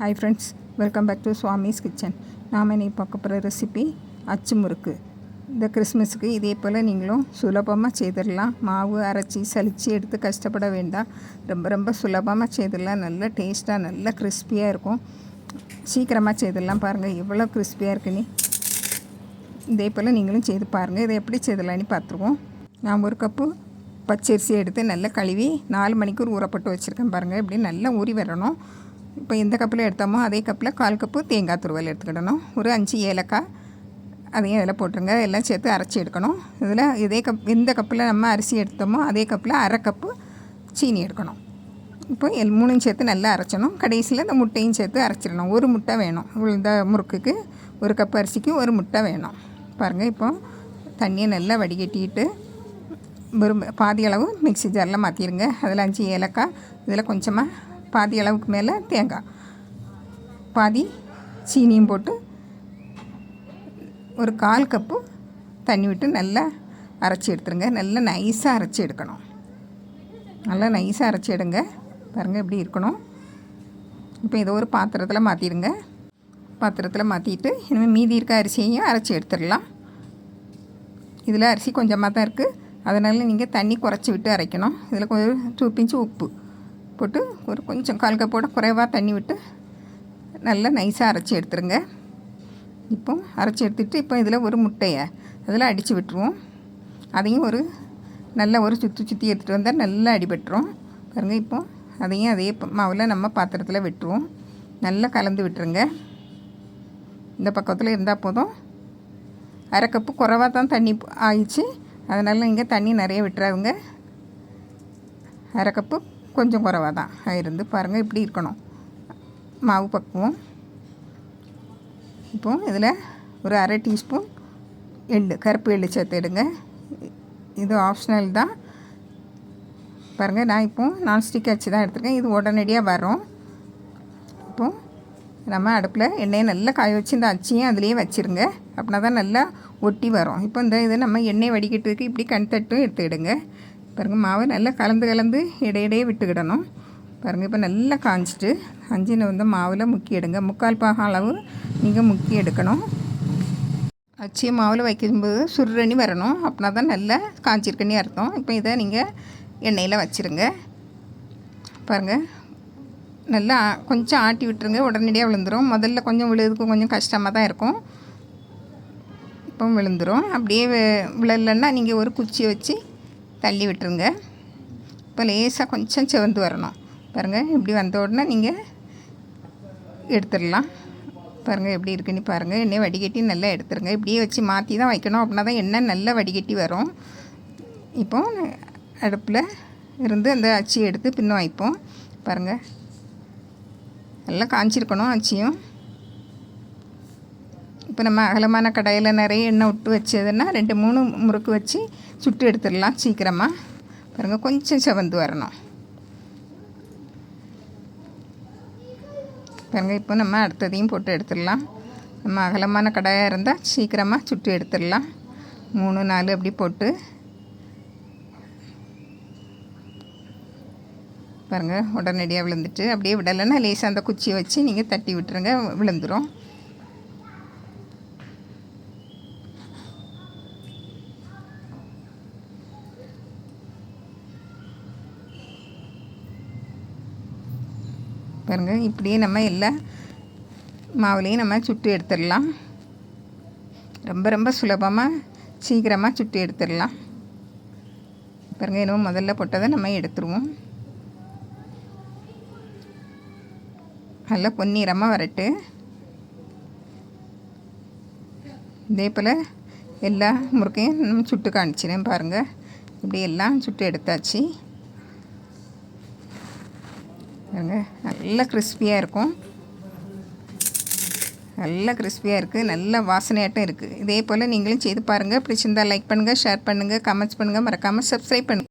Hi friends welcome back to Swami's kitchen நாம் இன்னைக்கு பார்க்க போகிற ரெசிபி அச்சு முறுக்கு. இந்த கிறிஸ்மஸுக்கு இதே போல் நீங்களும் சுலபமாக செய்திடலாம். மாவு அரைச்சி சலித்து எடுத்து கஷ்டப்பட வேண்டாம். ரொம்ப ரொம்ப சுலபமாக செய்திடலாம். நல்ல டேஸ்ட்டாக நல்ல கிறிஸ்பியாக இருக்கும். சீக்கிரமாக செய்திடலாம் பாருங்கள் எவ்வளோ கிறிஸ்பியாக இருக்குன்னு இதே போல் நீங்களும் செய்து பாருங்கள் இதை எப்படி செய்திடலான்னு பார்த்துருவோம். நான் ஒரு கப்பு பச்சரிசி எடுத்து நல்லா கழுவி நாலு மணிக்கூர் ஊறப்பட்டு வச்சுருக்கேன் பாருங்கள் இப்படி நல்லா ஊறி வரணும். இப்போ எந்த கப்பில் எடுத்தோமோ அதே கப்பில் கால் கப்பு தேங்காய் துருவல் எடுத்துக்கிடணும். ஒரு அஞ்சு ஏலக்காய் அதையும் இதில் போட்டுருங்க. எல்லாம் சேர்த்து அரைச்சி எடுக்கணும். இதில் இதே கப் எந்த கப்பில் நம்ம அரிசி எடுத்தோமோ அதே கப்பில் அரை கப்பு சீனி எடுக்கணும். இப்போ எல் மூணும் சேர்த்து நல்லா அரைச்சணும். கடைசியில் இந்த முட்டையும் சேர்த்து அரைச்சிடணும். ஒரு முட்டை வேணும். இந்த முறுக்குக்கு ஒரு கப் அரிசிக்கு ஒரு முட்டை வேணும். பாருங்கள் இப்போ தண்ணியை நல்லா வடிகட்டிட்டு வெறும் பாதி அளவு மிக்சி ஜாரில் மாற்றிடுங்க அதில் அஞ்சு ஏலக்காய் இதில் கொஞ்சமாக பாதி அளவுக்கு மேலே தேங்காய். பாதி சீனியும் போட்டு ஒரு கால் கப்பு தண்ணி விட்டு நல்லா அரைச்சி எடுத்துருங்க. நல்லா நைஸாக அரைச்சி எடுக்கணும். நல்லா நைஸாக அரைச்சி எடுங்க. பாருங்கள் எப்படி இருக்கணும். இப்போ இதை ஒரு பாத்திரத்தில் மாற்றிடுங்க பாத்திரத்தில் மாற்றிட்டு இனிமேல் மீதி இருக்க அரிசியையும் அரைச்சி எடுத்துடலாம். இதில் அரிசி கொஞ்சமாக தான் இருக்குது அதனால் நீங்கள் தண்ணி குறைச்சி விட்டு அரைக்கணும். இதில் கொஞ்சம் டூ பிஞ்சு உப்பு. போட்டு ஒரு கொஞ்சம் கால் கப்போட குறைவாக தண்ணி விட்டு நல்லா நைஸாக அரைச்சி எடுத்துருங்க. இப்போ அரைச்சி எடுத்துகிட்டு இப்போ இதில் ஒரு முட்டையை அதில் அடித்து விட்டுருவோம். அதையும் ஒரு நல்ல ஒரு சுற்றி சுற்றி எடுத்துகிட்டு வந்தால் நல்லா அடிபட்டுரும். பாருங்கள் இப்போ அதையும் அதே மாவில் நம்ம பாத்திரத்தில் விட்டுருவோம். நல்லா கலந்து விட்டுருங்க. இந்த பக்கத்தில் இருந்தால் போதும். அரை கப்பு குறைவாக தான் தண்ணி ஆயிடுச்சு. அதனால் நீங்கள் தண்ணி நிறைய விட்டுறாதுங்க. அரை கப்பு கொஞ்சம் குறவாக தான். இருந்து பாருங்கள் இப்படி இருக்கணும். மாவு பக்குவம். இப்போ இதில் ஒரு அரை டீஸ்பூன் எள்ளு கருப்பு எள்ளு சேர்த்துடுங்க இது ஆப்ஷனல் தான். பாருங்கள் நான் இப்போ நான்ஸ்டிக் அச்சு தான் எடுத்துருக்கேன். இது உடனடியாக வரும். இப்போது நம்ம அடுப்பில் எண்ணெயை நல்லா காய வச்சு இந்த அச்சியும் அதுலேயே வச்சுருங்க. அப்படின்னா தான் நல்லா ஒட்டி வரும். இப்போ இந்த இதை நம்ம எண்ணெய் வடிகட்டுறதுக்கு இப்படி கண் தட்டும் எடுத்துக்கிடுங்க பாருங்கள் மாவை நல்லா கலந்து கலந்து இடையிடையே விட்டுக்கிடணும். பாருங்கள் இப்போ நல்லா காஞ்சிட்டு அஞ்சினை வந்து மாவில் முக்கி எடுங்க. முக்கால் பாகம் அளவு நீங்கள் முக்கி எடுக்கணும். அச்சி மாவில் வைக்கும்போது சுருணி வரணும். அப்படின்னா தான் நல்லா காஞ்சிருக்குன்னு அர்த்தம். இப்போ இதை நீங்கள் எண்ணெயில் வச்சுருங்க. பாருங்கள் நல்லா கொஞ்சம் ஆட்டி விட்டுருங்க. உடனடியாக விழுந்துடும் முதல்ல கொஞ்சம் விழுதுக்கு கொஞ்சம் கஷ்டமாக தான் இருக்கும். இப்போ விழுந்துடும் அப்படியே விழலைன்னா நீங்கள் ஒரு குச்சியை வச்சு தள்ளி விட்டுருங்க. இப்போ லேசாக கொஞ்சம் சிவந்து வரணும். பாருங்கள் இப்படி வந்த உடனே நீங்கள் எடுத்துடலாம். பாருங்கள் எப்படி இருக்குன்னு பாருங்கள் எண்ணெய் வடிகட்டி நல்லா எடுத்துருங்க. இப்படியே வச்சு மாற்றி தான் வைக்கணும். அப்படின்னா தான் எண்ணெய் நல்லா வடிகட்டி வரும். இப்போ அடுப்பில் இருந்து அந்த அச்சி எடுத்து பின்ன வைப்போம். பாருங்கள் நல்லா காஞ்சிருக்கணும் அச்சியும். இப்போ நம்ம அகலமான கடையில் நிறைய எண்ணெய் விட்டு வச்சதுன்னா ரெண்டு மூணு முறுக்கு வச்சு சுட்டு எடுத்துடலாம் சீக்கிரமாக பாருங்கள் கொஞ்சம் செவந்து வரணும். பாருங்கள் இப்போ நம்ம அடுத்ததையும் போட்டு எடுத்துடலாம். நம்ம அகலமான கடாயாக இருந்தால் சீக்கிரமாக சுட்டு எடுத்துடலாம். மூணு நாலு அப்படி போட்டு. பாருங்கள் உடனடியாக விழுந்துட்டு அப்படியே விடலைன்னா லேசாக அந்த குச்சியை வச்சு நீங்கள் தட்டி விட்டுருங்க விழுந்துடும் பாருங்கள் இப்படியே நம்ம எல்லா மாவுலேயும் நம்ம சுட்டு எடுத்துடலாம். ரொம்ப ரொம்ப சுலபமாக சீக்கிரமாக சுட்டு எடுத்துடலாம். பாருங்கள் இன்னும் முதல்ல போட்டதை நம்ம எடுத்துருவோம். நல்லா பொன்னிறமாக வரட்டு. இதே போல் எல்லா முறுக்கையும் நம்ம சுட்டு காணிச்சினேன் பாருங்கள் இப்படி எல்லாம் சுட்டு எடுத்தாச்சு. பாருங்க. நல்லா கிறிஸ்பியாக இருக்கும். நல்லா கிறிஸ்பியாக இருக்குது நல்ல வாசனையாட்டம் இருக்குது இதே போல் நீங்களும் செய்து பாருங்கள் பிடிச்சிருந்தால் லைக் பண்ணுங்கள் ஷேர் பண்ணுங்கள் கமெண்ட்ஸ் பண்ணுங்கள் மறக்காமல் சப்ஸ்கிரைப் பண்ணுங்கள்